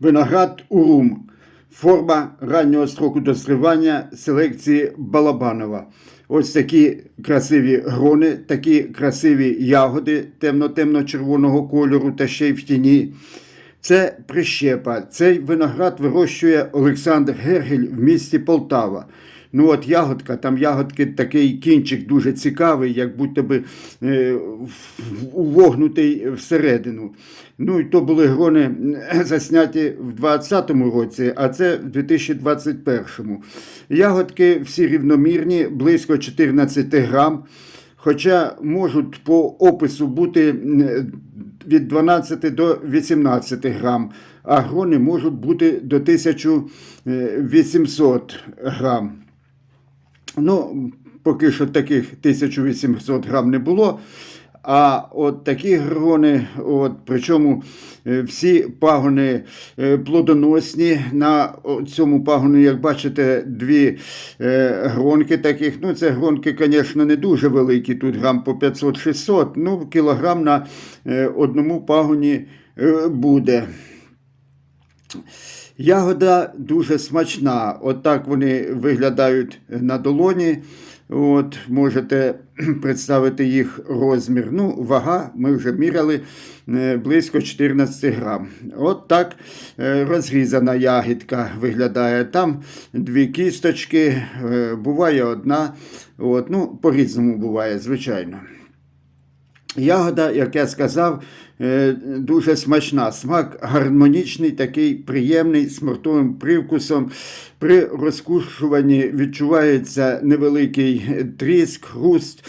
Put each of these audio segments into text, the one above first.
Виноград Урум. Форма раннього строку дозрівання селекції Балабанова. Ось такі красиві грони, такі красиві ягоди темно-темно-червоного кольору та ще й в тіні. Це прищепа. Цей виноград вирощує Олександр Гергель в місті Полтава. Ну от ягодка, там ягодки такий кінчик дуже цікавий, як будто би е, увогнутий всередину. Ну і то були грони е, засняті в 2020 році, а це в 2021. Ягодки всі рівномірні, близько 14 грам. Хоча можуть по опису бути від 12 до 18 грам, а грони можуть бути до 1800 грам. Ну, поки що таких 1800 грам не було. А от такі грони, от, причому е, всі пагони е, плодоносні. На цьому пагоні, як бачите, дві е, гронки таких. Ну, це гронки, звісно, не дуже великі, тут грам по 500-600, ну, кілограм на одному пагоні буде. Ягода дуже смачна. Отак вони виглядають на долоні. От, можете представити їх розмір. Ну, вага ми вже міряли е, близько 14 грам. От так е, розрізана ягідка виглядає. Там дві кісточки, е, буває одна. От, ну, по-різному буває, звичайно. Ягода, як я сказав, е, дуже смачна. Смак гармонічний, такий приємний, з смертовим привкусом. При розкушуванні відчувається невеликий тріск, хруст,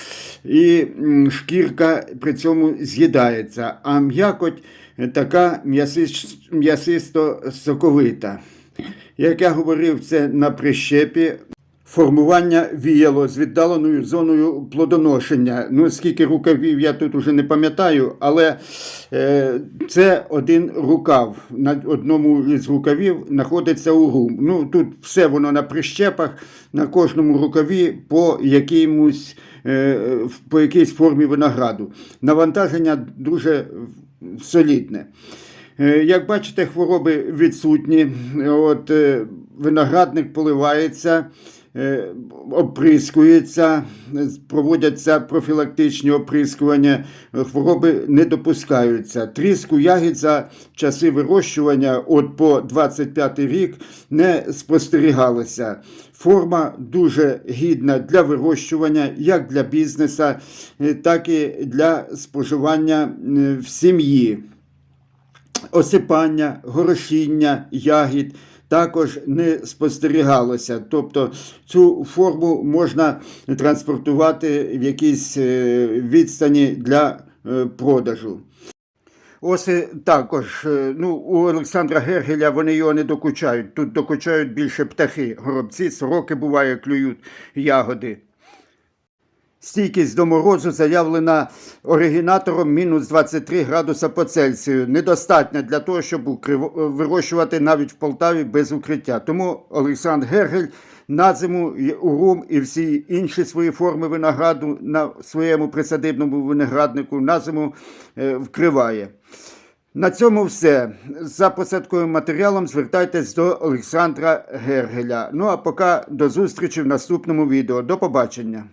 і шкірка при цьому з'їдається. А м'якоть е, така м'ясисто-соковита. Як я говорив, це на прищепі. Формування віяло з віддаленою зоною плодоношення. Ну, скільки рукавів я тут уже не пам'ятаю, але е, це один рукав. На одному із рукавів знаходиться урум. Ну, тут все воно на прищепах, на кожному рукаві по якимось, е, по якійсь формі винограду. Навантаження дуже солідне. Е, Як бачите, хвороби відсутні. От, е, виноградник поливається, оприскується, е, проводяться профілактичні оприскування, хвороби не допускаються. Тріску ягід за часи вирощування от по 25 рік не спостерігалося. Форма дуже гідна для вирощування, як для бізнеса, е, так і для споживання е, в сім'ї осипання, горошіння, ягід також не спостерігалося. Тобто цю форму можна транспортувати в якійсь е, відстані для е, продажу. Ось також, е, ну, у Олександра Гергеля вони його не докучають. Тут докучають більше птахи, горобці, сороки буває, клюють ягоди. Стійкість до морозу заявлена оригінатором мінус 23 градуса по Цельсію. Недостатня для того, щоб вирощувати навіть в Полтаві без укриття. Тому Олександр Гергель на зиму урум і всі інші свої форми винограду на своєму присадибному винограднику на зиму е, вкриває. На цьому все. За посадковим матеріалом звертайтесь до Олександра Гергеля. Ну а поки до зустрічі в наступному відео. До побачення.